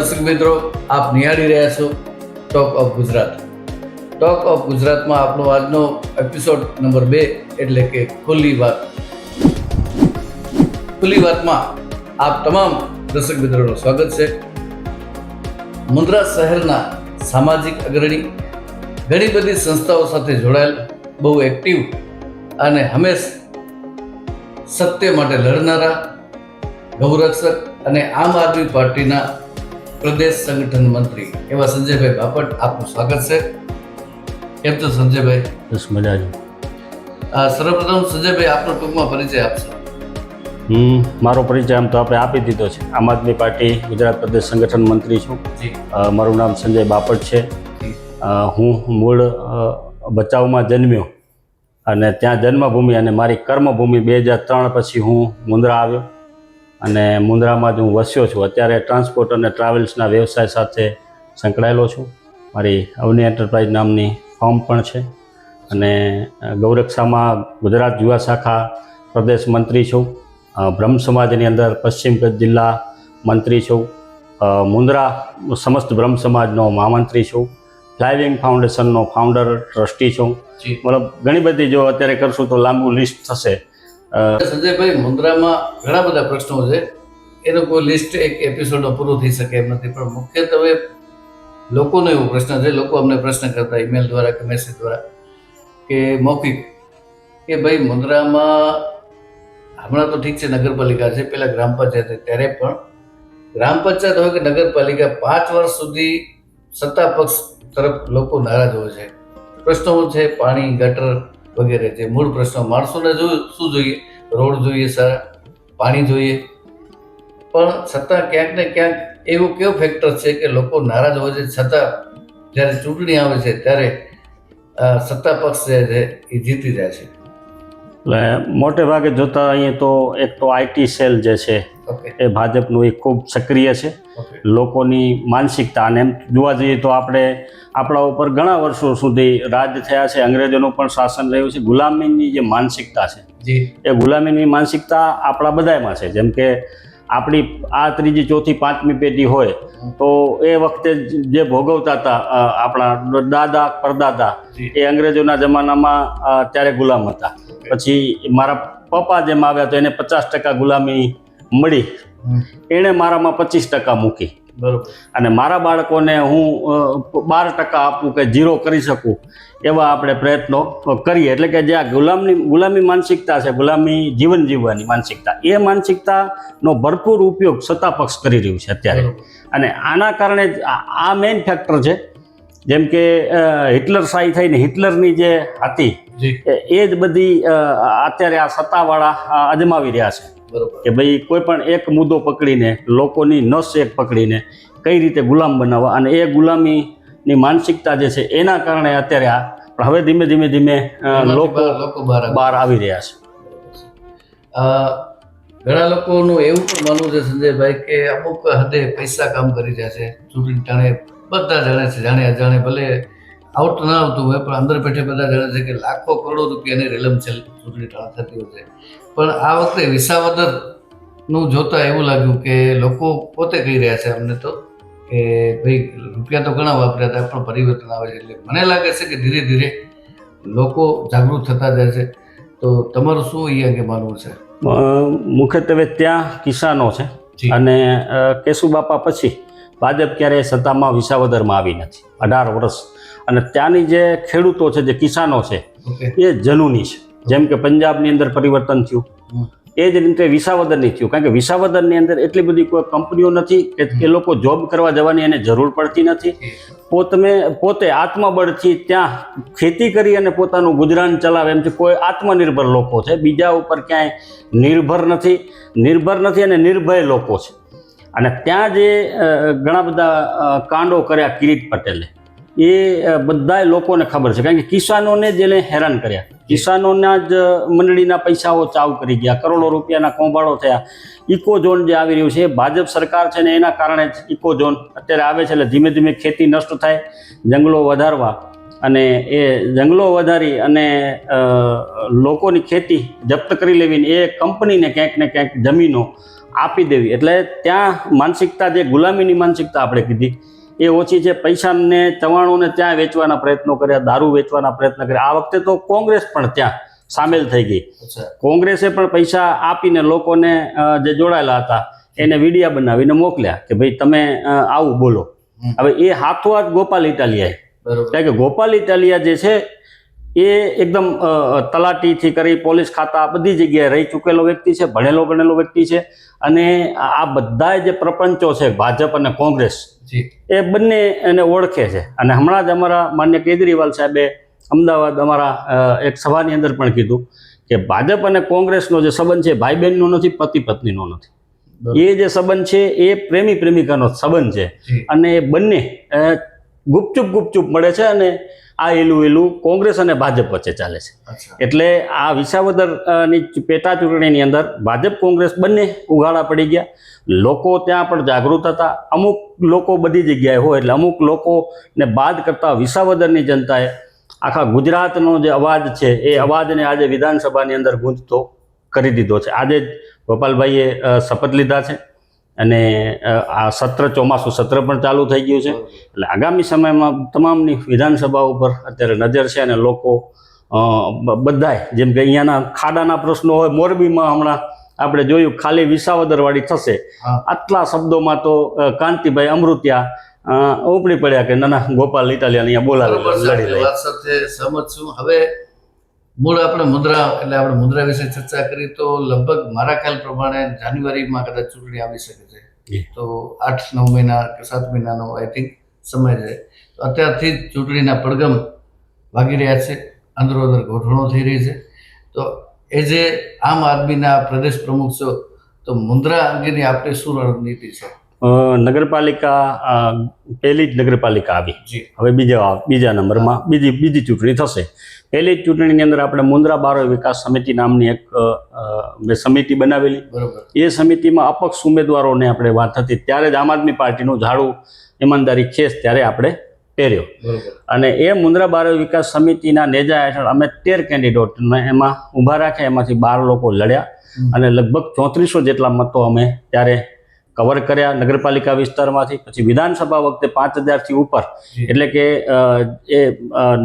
દર્શક મિત્રો, આપ નિહાળી રહ્યા છો talk of Gujarat. Talk of ગુજરાતમાં આપણો આજનો એપિસોડ નંબર બે એટલે કે ખુલ્લી વાત. ખુલ્લી વાતમાં આપ તમામ દર્શક મિત્રોનું સ્વાગત છે. મુન્દ્રા શહેરના સામાજિક અગ્રણી, ઘણી બધી સંસ્થાઓ સાથે જોડાયેલ, બહુ એક્ટિવ અને હંમેશ સત્ય માટે લડનારા, ગૌરક્ષક અને આમ આદમી પાર્ટીના પ્રદેશ સંગઠન મંત્રી એવા સંજયભાઈ બાપટ આપનું સ્વાગત છે. કેમ છો સંજયભાઈ? બસ મજા છે આ સર્વપ્રથમ સંજયભાઈ આપનો ટૂંકમાં પરિચય આપશો. હું મારો પરિચય આમ તો આપણે આપી દીધો છે. આમ આદમી પાર્ટી ગુજરાત પ્રદેશ સંગઠન મંત્રી છું. મારું નામ સંજય બાપટ છે. હું મૂળ બચાવમાં જન્મ્યો અને ત્યાં જન્મભૂમિ અને મારી કર્મભૂમિ બે હજાર ત્રણ પછી હું મુંદ્રા આવ્યો. અને મુંદ્રામાં જ હું વસ્યો છું. અત્યારે ટ્રાન્સપોર્ટ અને ટ્રાવેલ્સના વ્યવસાય સાથે સંકળાયેલો છું. મારી અવની એન્ટરપ્રાઇઝ નામની ફોર્મ પણ છે. અને ગૌરક્ષામાં ગુજરાત યુવા શાખા પ્રદેશ મંત્રી છું. બ્રહ્મ સમાજની અંદર પશ્ચિમ કચ્છ જિલ્લા મંત્રી છું. અ, મુંદ્રા સમસ્ત બ્રહ્મ સમાજનો મહામંત્રી છું. ફ્લાઇવિંગ ફાઉન્ડેશનનો ફાઉન્ડર ટ્રસ્ટી છું. મતલબ ઘણી બધી જો અત્યારે કરશું તો લાંબુ લિસ્ટ થશે. સંજયભાઈ મુન્દ્રામાં ઘણા બધા પ્રશ્નો છે. એનું કોઈ લિસ્ટ એક એપિસોડમાં પૂરું થઈ શકે એમ નથી, પણ મુખ્યત્વે લોકોનો એવો પ્રશ્ન છે. લોકો અમને પ્રશ્ન કરતા ઈમેલ દ્વારા કે મેસેજ દ્વારા કે મૌખિક કે ભાઈ મુન્દ્રામાં હમણાં તો ઠીક છે, નગરપાલિકા છે, પેલા ગ્રામ પંચાયત ત્યારે પણ ગ્રામ પંચાયત હોય કે નગરપાલિકા પાંચ વર્ષ સુધી સત્તા પક્ષ તરફ લોકો નારાજ હોય છે. પ્રશ્નો છે પાણી, ગટર વગેરે જે મૂળ પ્રશ્નો, માણસોને શું જોઈએ? રોડ જોઈએ સારા, પાણી જોઈએ. પણ છતાં ક્યાંક ને ક્યાંક એવો કેવો ફેક્ટર છે કે લોકો નારાજ હોય છે, છતાં જ્યારે ચૂંટણી આવે છે, ત્યારે સત્તા પક્ષ જે છે એ જીતી જાય છે. એટલે મોટે ભાગે જોતા અહીંયા તો એક તો આઈટી સેલ જે છે એ ભાજપનું એ ખૂબ સક્રિય છે. લોકોની માનસિકતા અને એમ જોવા જઈએ તો આપણે આપણા ઉપર ઘણા વર્ષો સુધી રાજ થયા છે અંગ્રેજોનું પણ શાસન રહ્યું છે. ગુલામીની જે માનસિકતા છે એ ગુલામીની માનસિકતા આપણા બધામાં છે. જેમ કે આપણી આ ત્રીજી ચોથી પાંચમી પેઢી હોય તો એ વખતે જે ભોગવતા હતા આપણા દાદા પરદાદા એ અંગ્રેજોના જમાનામાં ત્યારે ગુલામ હતા. પછી મારા પપ્પા જેમ આવ્યા તો એને પચાસ ટકા ગુલામી મળી. એણે મારામાં પચીસ ટકા મૂકી. બરોબર. અને મારા બાળકોને હું બાર ટકા આપું કે ઝીરો કરી શકું એવા આપણે પ્રયત્નો કરીએ. એટલે કે જે આ ગુલામની ગુલામી માનસિકતા છે ગુલામી જીવન જીવવાની માનસિકતા એ માનસિકતાનો ભરપૂર ઉપયોગ સત્તા પક્ષ કરી રહ્યું છે અત્યારે. અને આના કારણે જ આ- મેઇન ફેક્ટર છે જેમ કે હિટલર શાહી થઈને હિટલરની જે હતી એ- જ બધી અત્યારે આ સત્તાવાળા અજમાવી રહ્યા છે. કે ભાઈ કોઈ પણ એક મુદ્દો પકડીને લોકોની નસ એક પકડીને કઈ રીતે ગુલામ બનાવવા અને એ ગુલામીની માનસિકતા જે છે એના કારણે અત્યારે આ હવે ધીમે ધીમે ધીમે લોકો બહાર- લોકો બહાર આવી રહ્યા છે. ઘણા લોકોનું એવું પણ માનવું છે સંજયભાઈ કે અમુક હદે પૈસા કામ કરી રહ્યા છે ચૂંટણી ટાણે બધા જાણે છે જાણે અજાણે ભલે આઉટ ના આવતું હોય પણ અંદર બેઠે બધા જાણે છે કે લાખો કરોડો રૂપિયાની રેલમછેલ ચૂંટણી ટાણે થતી હોય છે. પણ આ વખતે વિસાવદરનું જોતાં એવું લાગ્યું કે લોકો પોતે કહી રહ્યા છે અમને તો કે ભાઈ રૂપિયા તો ઘણા વાપર્યા હતા પણ પરિવર્તન આવે છે. એટલે મને લાગે છે કે ધીરે ધીરે લોકો જાગૃત થતા જાય છે. તો તમારું શું એ અંગે માનવું છે? મુખ્યત્વે ત્યાં કિસાનો છે અને કેશુબાપા પછી ભાજપ ક્યારેય સત્તામાં વિસાવદરમાં આવી નથી. અઢાર વર્ષ અને ત્યાંની જે ખેડૂતો છે જે કિસાનો છે એ જનૂની છે. જેમ કે પંજાબની અંદર પરિવર્તન થયું. એ જ રીતે વિસાવદરની થયું. કારણ કે વિસાવદરની અંદર એટલી બધી કોઈ કંપનીઓ નથી કે એ લોકો જોબ કરવા જવાની એને જરૂર પડતી નથી. પોતમે પોતે આત્મબળથી ત્યાં ખેતી કરી અને પોતાનું ગુજરાન ચલાવે. એમ છે કોઈ આત્મનિર્ભર લોકો છે. બીજા ઉપર ક્યાંય નિર્ભર નથી. નિર્ભર નથી અને નિર્ભય લોકો છે. અને ત્યાં જે ઘણા બધા કાંડો કર્યા કિરીટ પટેલે. એ બધા લોકોને ખબર છે. કારણ કે કિસાનોને જ એને હેરાન કર્યા. કિસાનોના જ મંડળીના પૈસાઓ ચાવ કરી ગયા. કરોડો રૂપિયાના કોંભાળો થયા. ઇકો ઝોન જે આવી રહ્યું છે, ભાજપ સરકાર છે ને એના કારણે જ ઇકો ઝોન અત્યારે આવે છે એટલે ધીમે ધીમે ખેતી નષ્ટ થાય, જંગલો વધારવા અને એ જંગલો વધારી અને લોકોની ખેતી જપ્ત કરી લેવીને એ કંપનીને ક્યાંક ને ક્યાંક જમીનો આપી દેવી. એટલે ત્યાં માનસિકતા, જે ગુલામીની માનસિકતા આપણે કીધી એ ઓછી છે પૈસાને ચવાણુંને ત્યાં વેચવાના પ્રયત્નો કર્યા દારૂ વેચવાના પ્રયત્ન કર્યા. આ વખતે તો કોંગ્રેસ પણ ત્યાં સામેલ થઈ ગઈ. કોંગ્રેસે પણ પૈસા આપીને લોકોને જે જોડાયેલા હતા એને વિડીયા બનાવીને મોકલ્યા કે ભાઈ તમે આવું બોલો. હવે એ હાથોહાથ ગોપાલ ઇટાલિયાએ. બરોબર. કારણ કે ગોપાલ ઇટાલિયા જે છે એ એકદમ તલાટીથી કરી પોલીસ ખાતા બધી જગ્યાએ રહી ચૂકેલો વ્યક્તિ છે ભણેલો ગણેલો વ્યક્તિ છે. અને આ બધા જે પ્રપંચો છે ભાજપ અને કોંગ્રેસ એ બંને એને ઓળખે છે. અને હમણાં જ અમારા માન્ય કેજરીવાલ સાહેબે અમદાવાદ અમારા એક સભાની અંદર પણ કીધું કે ભાજપ અને કોંગ્રેસનો જે સંબંધ છે ભાઈ બહેનનો નથી પતિ પત્નીનો નથી એ જે સંબંધ છે એ પ્રેમી પ્રેમિકાનો સંબંધ છે. અને એ બંને ગુપચુપ ગુપચુપ મળે છે અને આ એલું એલું કોંગ્રેસ અને ભાજપ વચ્ચે ચાલે છે. એટલે આ વિસાવદરની પેટા ચૂંટણીની અંદર ભાજપ કોંગ્રેસ બંને ઉઘાડા પડી ગયા. લોકો ત્યાં પણ જાગૃત હતા. અમુક લોકો બધી જગ્યાએ હોય એટલે અમુક લોકોને બાદ કરતા વિસાવદરની જનતાએ આખા ગુજરાતનો જે અવાજ છે એ અવાજને આજે વિધાનસભાની અંદર ગૂંજતો કરી દીધો છે. આજે જ ગોપાલભાઈએ શપથ લીધા છે. અને આ સત્ર ચોમાસું સત્ર પણ ચાલુ થઈ ગયું છે. એટલે આગામી સમયમાં તમામની વિધાનસભા ઉપર અત્યારે નજર છે અને લોકો બધાય જેમ કે અહીંયાના ખાડાના પ્રશ્નો હોય મોરબીમાં હમણાં આપણે જોયું ખાલી વિસાવદરવાળી થશે. આટલા શબ્દોમાં તો કાંતિભાઈ અમૃત્યા ઉપડી પડ્યા કે ના ના ગોપાલ ઇટાલિયન અહીંયા બોલાવે લડી લઈ સાથે સહમત છું. હવે મૂળ આપણે મુદ્રા એટલે આપણે મુદ્રા વિશે ચર્ચા કરી તો લગભગ મારા ખ્યાલ પ્રમાણે જાન્યુઆરીમાં કદાચ ચૂંટણી આવી શકે છે. તો આઠ નવ મહિના કે સાત મહિનાનો આઈ થિંક સમય છે. તો અત્યારથી જ ચૂંટણીના પડગમ વાગી રહ્યા છે અંદરો અંદર ગોઠવણો થઈ રહી છે. તો એ જે આમ આદમીના પ્રદેશ પ્રમુખ છો તો મુદ્રા અંગેની આપણી શું રણનીતિ છે? નગરપાલિકા પહેલી જ નગરપાલિકા આવી. હવે બીજા બીજા નંબરમાં બીજી બીજી ચૂંટણી થશે. પહેલી જ ચૂંટણીની અંદર આપણે મુન્દ્રા બારો વિકાસ સમિતિ નામની એક સમિતિ બનાવેલી. એ સમિતિમાં અપક્ષ ઉમેદવારોને આપણે વાત હતી. ત્યારે જ આમ આદમી પાર્ટીનું ઝાડુ ઈમાનદારી ખેસ ત્યારે આપણે પહેર્યો. અને એ મુન્દ્રા બારો વિકાસ સમિતિના નેજા હેઠળ અમે તેર કેન્ડિડેટને એમાં ઊભા રાખ્યા. એમાંથી બાર લોકો લડ્યા. અને લગભગ ચોત્રીસો જેટલા મતો અમે ત્યારે કવર કર્યા નગરપાલિકા વિસ્તારમાંથી પછી વિધાનસભા વખતે પાંચ હજારથી ઉપર. એટલે કે એ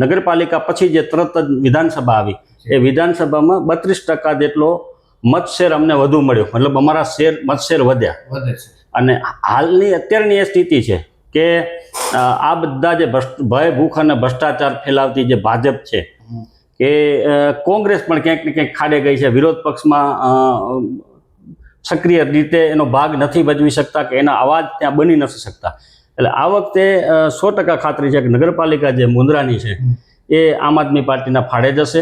નગરપાલિકા પછી જે તરત જ વિધાનસભા આવી એ વિધાનસભામાં બત્રીસ ટકા જેટલો મતશેર અમને વધુ મળ્યો. મતલબ અમારા શેર મતશેર વધ્યા. વધે છે. અને હાલની અત્યારની એ સ્થિતિ છે કે આ બધા જે ભય ભૂખ અને ભ્રષ્ટાચાર ફેલાવતી જે ભાજપ છે. કે કોંગ્રેસ પણ ક્યાંક ને ક્યાંક ખાડે ગઈ છે. વિરોધ પક્ષમાં સક્રિય રીતે એનો ભાગ નથી ભજવી શકતા કે એના અવાજ ત્યાં બની નથી શકતા. એટલે આ વખતે સો ટકા ખાતરી છે કે નગરપાલિકા જે મુન્દ્રાની છે, એ આમ આદમી પાર્ટીના ફાળે જશે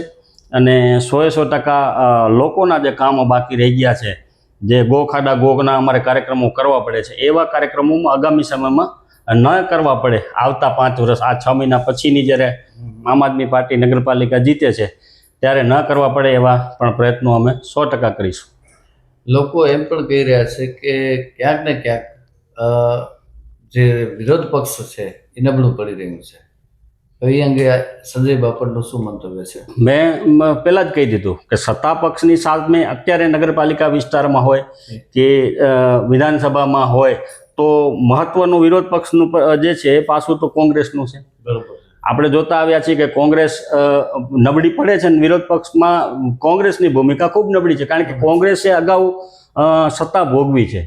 અને સોએ સો ટકા લોકોના જે કામો બાકી રહી ગયા છે, જે ગો ખાડા ગોગના અમારે કાર્યક્રમો કરવા પડે છે, એવા કાર્યક્રમોમાં આગામી સમયમાં ન કરવા પડે આવતા પાંચ વર્ષ, આ છ મહિના પછીની જ્યારે આમ આદમી પાર્ટી નગરપાલિકા જીતે છે, ત્યારે ન કરવા પડે એવા પણ પ્રયત્નો અમે સો ટકા કરીશું. લોકો એમ પણ કહી રહ્યા છે કે ક્યાંક ને ક્યાંક જે વિરોધ પક્ષ છે એ નબળું પડી રહ્યું છે. તો એ અંગે સંજય બાપટનું શું મંતવ્ય છે? મેં પહેલાં જ કહી દીધું કે સત્તા પક્ષની સામે અત્યારે નગરપાલિકા વિસ્તારમાં હોય કે વિધાનસભામાં હોય તો મહત્વનું વિરોધ પક્ષનું જે છે એ પાછું તો કોંગ્રેસનું છે. બરોબર. આપણે જોતા આવ્યા છીએ કે કોંગ્રેસ નબળી પડે છે અને વિરોધ પક્ષમાં કોંગ્રેસની ભૂમિકા ખૂબ નબળી છે કારણ કે કોંગ્રેસે અગાઉ સત્તા ભોગવી છે.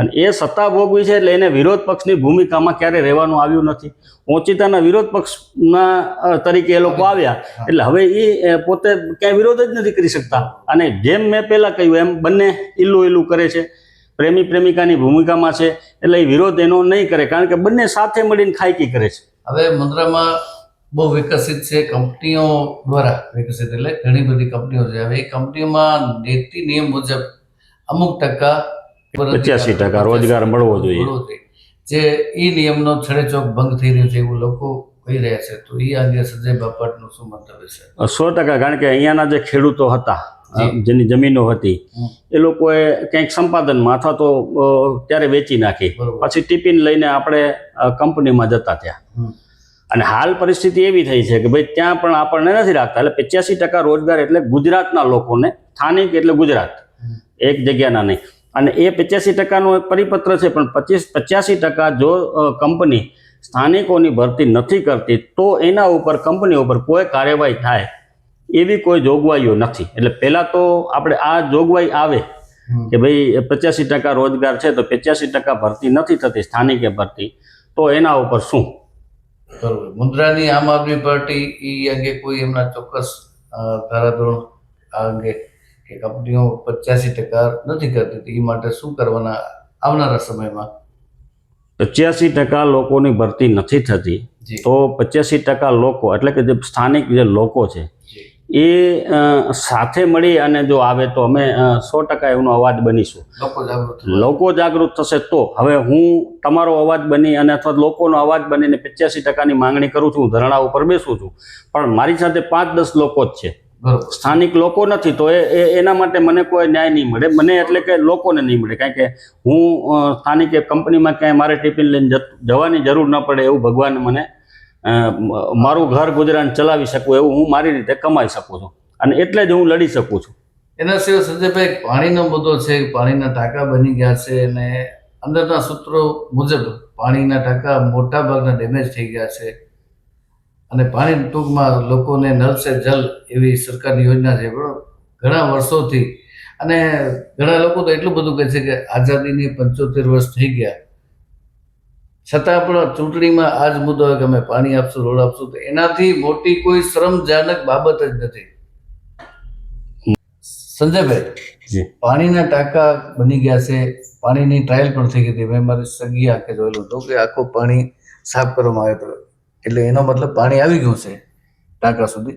અને એ સત્તા ભોગવી છે એટલે એને વિરોધ પક્ષની ભૂમિકામાં ક્યારે રહેવાનું આવ્યું નથી. ઓચિતાના વિરોધ પક્ષના તરીકે એ લોકો આવ્યા. એટલે હવે એ પોતે ક્યાંય વિરોધ જ નથી કરી શકતા. અને જેમ મેં પહેલાં કહ્યું એમ બંને ઈલું ઈલું કરે છે. પ્રેમી પ્રેમિકાની ભૂમિકામાં છે. એટલે એ વિરોધ એનો નહીં કરે કારણ કે બંને સાથે મળીને ખાયકી કરે છે. હવે મુદ્રામાં બહુ વિકસિત છે કંપનીઓ દ્વારા. વિકસિત એટલે ઘણી બધી કંપનીઓ છે. હવે એ કંપનીઓમાં નીતિ નિયમ મુજબ અમુક ટકા પચાસી ટકા રોજગાર મળવો જોઈએ. જે એ નિયમનો છેડેચોક ભંગ થઈ રહ્યો છે એવું લોકો કહી રહ્યા છે. તો એ અંગે સંજય બાપટનું શું મંતવ્ય છે? સો ટકા. કારણ કે અહીંયાના જે ખેડૂતો હતા જેની જમીનો હતી એ લોકોએ કંઈક સંપાદનમાં અથવા તો ત્યારે વેચી નાખી. પછી ટિફિન લઈને આપણે કંપનીમાં જતા ત્યાં. અને હાલ પરિસ્થિતિ એવી થઈ છે કે ભાઈ ત્યાં પણ આપણને નથી રાખતા. એટલે પચાસી ટકા રોજગાર એટલે ગુજરાતના લોકોને સ્થાનિક એટલે ગુજરાત. એક જગ્યાના નહીં. અને એ પચ્યાસી ટકાનો એક પરિપત્ર છે પણ પચીસ પચ્યાસી ટકા જો કંપની સ્થાનિકોની ભરતી નથી કરતી તો એના ઉપર કંપની ઉપર કોઈ કાર્યવાહી થાય એવી કોઈ જોગવાઈઓ નથી. એટલે પહેલાં તો આપણે આ જોગવાઈ આવે કે ભાઈ પચ્યાસી ટકા રોજગાર છે તો પચ્યાસી ટકા ભરતી નથી થતી સ્થાનિકે ભરતી. તો એના ઉપર શું? બરોબર. મુન્દ્રાની આમ આદમી પાર્ટી એ અંગે કોઈ એમના ચોક્કસ ધારાધોરણ આ અંગે કે કંપનીઓ પચાસી ટકા નથી કરતી એ માટે શું કરવાના આવનારા સમયમાં? પચ્યાસી ટકા લોકોની ભરતી નથી થતી તો પચ્યાસી ટકા લોકો એટલે કે જે સ્થાનિક જે લોકો છે એ સાથે મળી અને જો આવે તો અમે સો ટકા એનો અવાજ બનીશું. લોકો જાગૃત થશે. તો. હવે હું તમારો અવાજ બની અને અથવા લોકોનો અવાજ બનીને પચ્યાસી ટકાની માંગણી કરું છું ધરણા ઉપર બેસું છું. પણ મારી સાથે પાંચ દસ લોકો જ છે. સ્થાનિક લોકો નથી તો એ એ- એના માટે મને કોઈ ન્યાય નહીં મળે. મને એટલે કે લોકોને નહીં મળે. કારણ કે હું સ્થાનિક કંપનીમાં ક્યાંય મારે ટિફિન લઈને જવાની જરૂર ન પડે એવું ભગવાન મને મારું ઘર ગુજરાન ચલાવી શકું એવું હું મારી રીતે કમાઈ શકું છું. અને એટલે જ હું લડી શકું છું. એના સિવાય સંજયભાઈ, પાણીનો મુદ્દો છે, પાણીના ટાંકા બની ગયા છે અને અંદરના સૂત્રો મુજબ પાણીના ટાંકા મોટા ભાગના ડેમેજ થઈ ગયા છે. અને પાણી ટૂંકમાં લોકોને નળ સે જલ એવી સરકારની યોજના છે બરોબર ઘણા વર્ષોથી અને ઘણા લોકો તો એટલું બધું કહે છે કે આઝાદીની પંચોતેર વર્ષ થઈ ગયા. છતાં પણ ચૂંટણીમાં આ જ મુદ્દો કે અમે પાણી આપશું રોડ આપશું તો એનાથી મોટી કોઈ શ્રમજનક બાબત જ નથી. સંજયભાઈ પાણીના ટાંકા બની ગયા છે પાણીની ટ્રાયલ પણ થઈ ગઈ હતી. મેં મારી સગી આંખે જોયેલું હતું કે આખું પાણી સાફ કરવામાં આવ્યું હતું. એટલે એનો મતલબ પાણી આવી ગયું છે ટાંકા સુધી.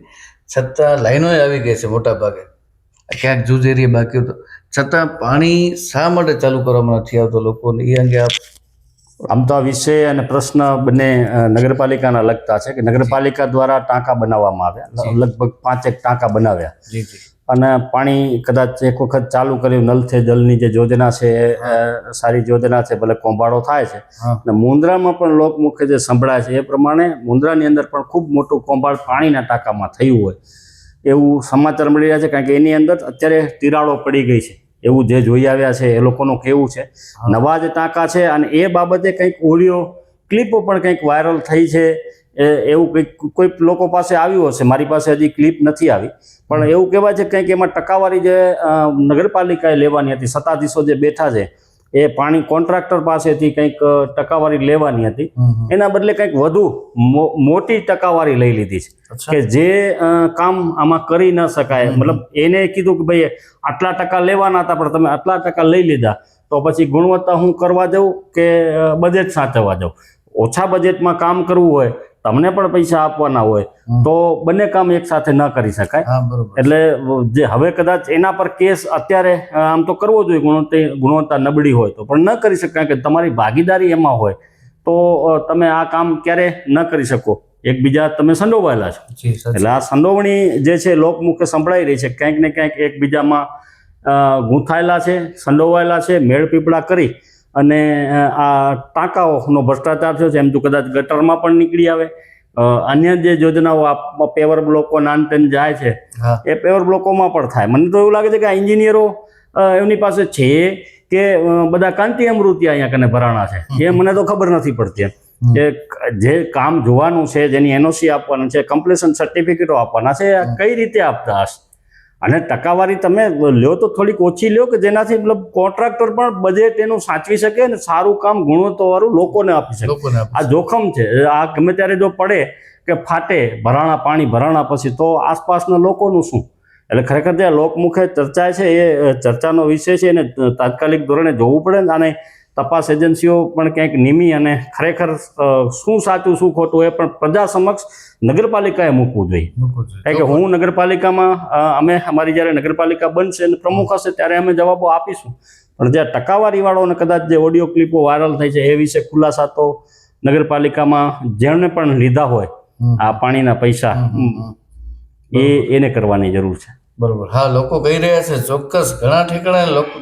છતાં લાઈનો આવી ગઈ છે મોટા ભાગે. ક્યાંક જૂજ એરિયા બાકી હતો છતાં પાણી શા માટે ચાલુ કરવામાં નથી આવતો? લોકોને એ અંગે આપ આમ તો આ વિષય અને પ્રશ્ન બંને નગરપાલિકાના લગતા છે કે નગરપાલિકા દ્વારા ટાંકા બનાવવામાં આવ્યા. લગભગ પાંચેક ટાંકા બનાવ્યા. અને પાણી કદાચ એક વખત ચાલુ કર્યું નલથી જલની જે યોજના છે સારી યોજના છે ભલે કોંભાળો થાય છે. અને મુન્દ્રામાં પણ લોકમુખે જે સંભળાય છે એ પ્રમાણે મુન્દ્રાની અંદર પણ ખૂબ મોટું કોંભાળ પાણીના ટાંકામાં થયું હોય. એવું સમાચાર મળી રહ્યા છે કારણ કે એની અંદર અત્યારે તિરાડો પડી ગઈ છે. એવું જે જોઈ આવ્યા છે એ લોકોનું કેવું છે? નવા જ ટાંકા છે અને એ બાબતે કંઈક ઓડિયો ક્લિપો પણ કંઈક વાયરલ થઈ છે. એવું કંઈક કોઈ લોકો પાસે આવ્યું હશે મારી પાસે હજી ક્લિપ નથી આવી. પણ એવું કહેવાય છે કંઈક એમાં ટકાવારી જે નગરપાલિકાએ લેવાની હતી સત્તાધીશો જે બેઠા છે એ પાણી કોન્ટ્રાક્ટર પાસેથી કંઈક ટકાવારી લેવાની હતી. એના બદલે કંઈક વધુ મોટી ટકાવારી લઈ લીધી છે. કે જે કામ આમાં કરી ન શકાય. મતલબ એને કીધું કે ભાઈ આટલા ટકા લેવાના હતા પણ તમે આટલા ટકા લઈ લીધા. તો પછી ગુણવત્તા હું કરવા જાઉં કે બજેટ સાચવવા જાઉં? ઓછા બજેટમાં કામ કરવું હોય તમને પણ પૈસા આપવાના હોય તો બંને કામ એક સાથે ન કરી શકાય. એટલે જે હવે કદાચ એના પર કેસ અત્યારે આમ તો કરવો જોઈએ ગુણવત્તા નબળી હોય તો. પણ ન કરી શકાય કે તમારી ભાગીદારી એમાં હોય તો તમે આ કામ ક્યારે ન કરી શકો. એકબીજા તમે સંડોવાયેલા છો. એટલે આ સંડોવણી જે છે લોકમુખે સંભળાઈ રહી છે. ક્યાંક ને ક્યાંક એકબીજામાં ગૂંથાયેલા છે સંડોવાયેલા છે મેળ પીપળા કરી અને આ ટાંકાઓનો ભ્રષ્ટાચાર થયો છે એમ તો કદાચ ગટરમાં પણ નીકળી આવે. અન્ય જે યોજનાઓ આ પેવર બ્લોકો નાનટેન જાય છે એ પેવર બ્લોકોમાં પણ થાય. મને તો એવું લાગે છે કે આ એન્જિનિયરો એમની પાસે છે કે બધા કાંતિ અમૃતિ અહીંયા કને ભરાણા છે. એ મને તો ખબર નથી પડતી. કે જે કામ જોવાનું છે જેની એનઓસી આપવાનું છે કમ્પ્લેશન સર્ટિફિકેટો આપવાના છે કઈ રીતે આપતા હશે? અને ટકાવારી તમે લ્યો તો થોડીક ઓછી લ્યો કે જેનાથી મતલબ કોન્ટ્રાક્ટર પણ બજેટ એનું સાચવી શકે અને સારું કામ ગુણવત્તાવાળું લોકોને આપી શકે. લોકોને આ જોખમ છે. આ ગમે ત્યારે જો પડે કે ફાટે ભરાણા પાણી ભરાણા પછી તો આસપાસના લોકોનું શું? એટલે ખરેખર જે લોકમુખે ચર્ચા છે એ ચર્ચાનો વિષય છે એને તાત્કાલિક ધોરણે જોવું પડે ને અને તપાસ એજન્સીઓ પણ ક્યાંક નિમી અને ખરેખર શું સાચું શું ખોટું એ પણ પ્રજા સમક્ષ નગરપાલિકાએ મૂકવું જોઈએ. કારણ કે હું નગરપાલિકામાં અમે અમારી જ્યારે નગરપાલિકા બનશે અને પ્રમુખ હશે ત્યારે અમે જવાબો આપીશું. પણ જે ટકાવારીવાળો અને કદાચ જે ઓડિયો ક્લિપો વાયરલ થઈ છે એ વિશે ખુલાસા તો નગરપાલિકામાં જેણે પણ લીધા હોય આ પાણીના પૈસા. એ એને કરવાની જરૂર છે. બરોબર. હા લોકો કહી રહ્યા છે ચોક્કસ ઘણા ઠેકાણે લોકો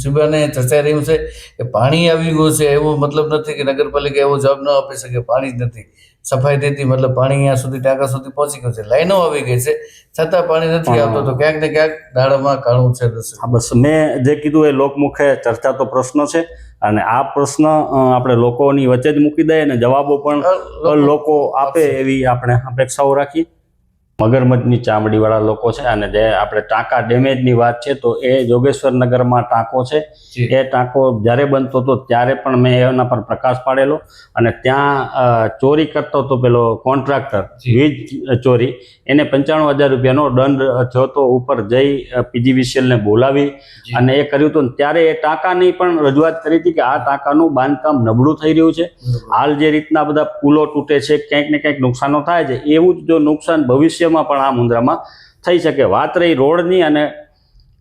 જીવાને ચર્ચાઈ રહ્યું છે કે પાણી આવી ગયું છે એવો મતલબ નથી કે નગરપાલિકા એવો જવાબ ન આપી શકે પાણી જ નથી. સફાઈ થતી મતલબ પાણી અહીંયા સુધી ટાંકા સુધી પહોંચી ગયું છે. લાઈનો આવી ગઈ છે છતાં પાણી નથી આવતો તો ક્યાંક ને ક્યાંક દાડામાં કાળું છે હા બસ મેં જે કીધું એ લોકમુખે ચર્ચાતો પ્રશ્ન છે અને આ પ્રશ્ન આપણે લોકોની વચ્ચે જ મૂકી દઈએ અને જવાબો પણ લોકો આપે એવી આપણે અપેક્ષાઓ રાખીએ. મગરમચ્છની ચામડીવાળા લોકો છે અને જે આપણે ટાંકા ડેમેજની વાત છે તો એ જોગેશ્વર નગરમાં ટાંકો છે. એ ટાંકો જ્યારે બનતો હતો ત્યારે પણ મેં એના પર પ્રકાશ પાડેલો અને ત્યાં ચોરી કરતો હતો પેલો કોન્ટ્રાક્ટર વીજ ચોરી. એને પંચાણું હજાર રૂપિયાનો દંડ થયો હતો ઉપર જઈ પીજીવીસીએલને બોલાવી અને એ કર્યું હતું. ત્યારે એ ટાંકાની પણ રજૂઆત કરી હતી કે આ ટાંકાનું બાંધકામ નબળું થઈ રહ્યું છે. હાલ જે રીતના બધા પુલો તૂટે છે ક્યાંક ને ક્યાંક નુકસાનો થાય છે એવું જ જો નુકસાન ભવિષ્યમાં પણ આ મુંદ્રામાં થઈ શકે. વાત રહી રોડની અને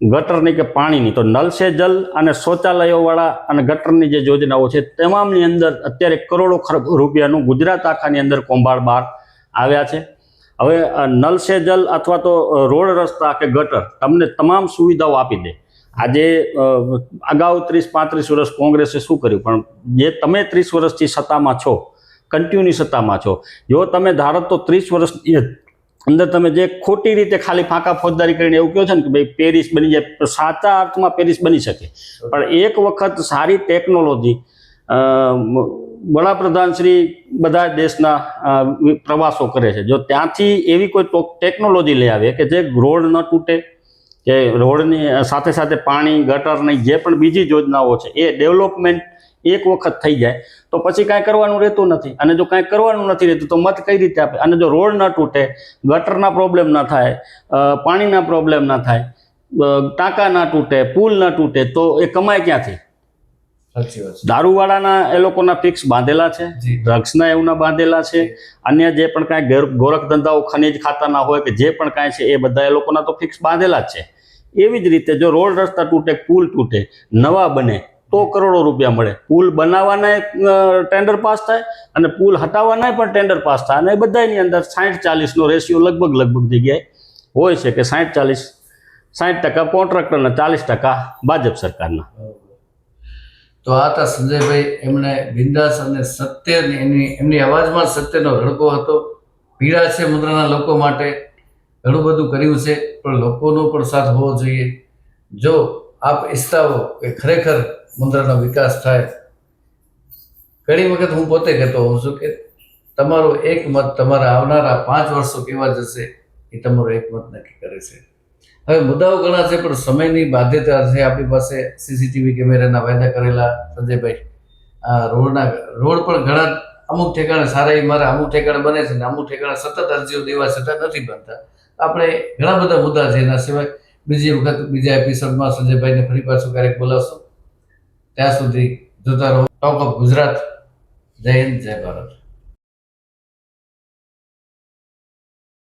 ગટરની કે પાણીની, તો નલ સે જલ અને શૌચાલયોવાળા અને ગટરની જે યોજનાઓ છે, તમામની અંદર અત્યારે કરોડો ખરબ રૂપિયાનું ગુજરાત આખાની અંદર કૌભાંડ બહાર આવ્યા છે. હવે નલ સે જલ અથવા તો રોડ રસ્તા કે ગટર, તમને તમામ સુવિધાઓ આપી દે. આજે અગાઉ ત્રીસ, પાંત્રીસ વર્ષ કોંગ્રેસે શું કર્યું? પણ જે તમે ત્રીસ વર્ષથી સત્તામાં છો કન્ટિન્યુ સત્તામાં છો, જો તમે ધારો તો ત્રીસ વર્ષની અંદર તમે જે ખોટી રીતે ખાલી ફાંકા ફોજદારી કરીને એવું કહો છો ને કે ભાઈ પેરિસ બની જાય સાચા અર્થમાં પેરિસ બની શકે. પણ એક વખત સારી ટેકનોલોજી વડાપ્રધાન શ્રી બધા દેશના પ્રવાસો કરે છે. જો ત્યાંથી એવી કોઈ ટેકનોલોજી લઈ આવે કે જે રોડ ન તૂટે, કે રોડની સાથે સાથે પાણી ગટરની જે પણ બીજી યોજનાઓ છે, એ ડેવલપમેન્ટ એક વખત થઈ જાય તો પછી કાંઈ કરવાનું રહેતું નથી. અને જો કાંઈ કરવાનું નથી રહેતું તો મત કઈ રીતે આપે? અને જો રોડ ન તૂટે ગટરના પ્રોબ્લેમ ના થાય પાણીના પ્રોબ્લેમ ના થાય ટાંકા ના તૂટે પુલ ના તૂટે તો એ કમાય ક્યાંથી? દારૂવાળાના એ લોકોના ફિક્સ બાંધેલા છે. ડ્રગ્સના એવના બાંધેલા છે અન્ય જે પણ કાંઈ ગેર ગોરખ ધંધાઓ ખનીજ ખાતાના હોય કે જે પણ કાંઈ છે એ બધા એ લોકોના તો ફિક્સ બાંધેલા જ છે. એવી જ રીતે જો રોડ રસ્તા તૂટે પુલ તૂટે નવા બને તો કરોડો રૂપિયા મળે. પુલ બનાવવાના ટેન્ડર પાસ થાય અને પુલ હટાવવાના પણ ટેન્ડર પાસ થાય. અને બધાની અંદર સાઠ ચાલીસનો રેશિયો લગભગ લગભગ જગ્યાએ હોય છે કે સાઠ ચાલીસ સાઠ ટકા કોન્ટ્રાક્ટરના ચાલીસ ટકા ભાજપ સરકારના. તો આ હતા સંજયભાઈ, એમણે બિંદાસ અને સત્ય એની, એમની અવાજમાં સત્યનો રડકો હતો. પીડા છે મુદ્રાના લોકો માટે. ઘણું બધું કર્યું છે, પણ લોકોનો પણ સાથ હોવો જોઈએ. જો આપ ઈચ્છતા હો કે ખરેખર મુદ્રાનો વિકાસ થાય. ઘણી વખત હું પોતે કહેતો હોઉં છું કે તમારો એક મત તમારા આવનારા પાંચ વર્ષો કેવા જશે એ તમારો એક મત નક્કી કરે છે. હવે મુદ્દાઓ ઘણા છે, પણ સમયની બાધ્યતા છે. આપણી પાસે સીસીટીવી કેમેરાના વાયદા કરેલા, સંજયભાઈ. આ રોડના, રોડ પણ ઘણા અમુક ઠેકાણે સારા મારા અમુક ઠેકાણે બને છે ને અમુક ઠેકાણે સતત અરજીઓ દેવા છતાં નથી બનતા. આપણે ઘણા બધા મુદ્દા છે એના સિવાય બીજી વખત બીજા એપિસોડમાં સંજયભાઈને ફરી પાછું ક્યારેક બોલાવશું. ત્યાં સુધી જોતા રહો. ટોક ઓફ ગુજરાત જય હિન્દ જય ભારત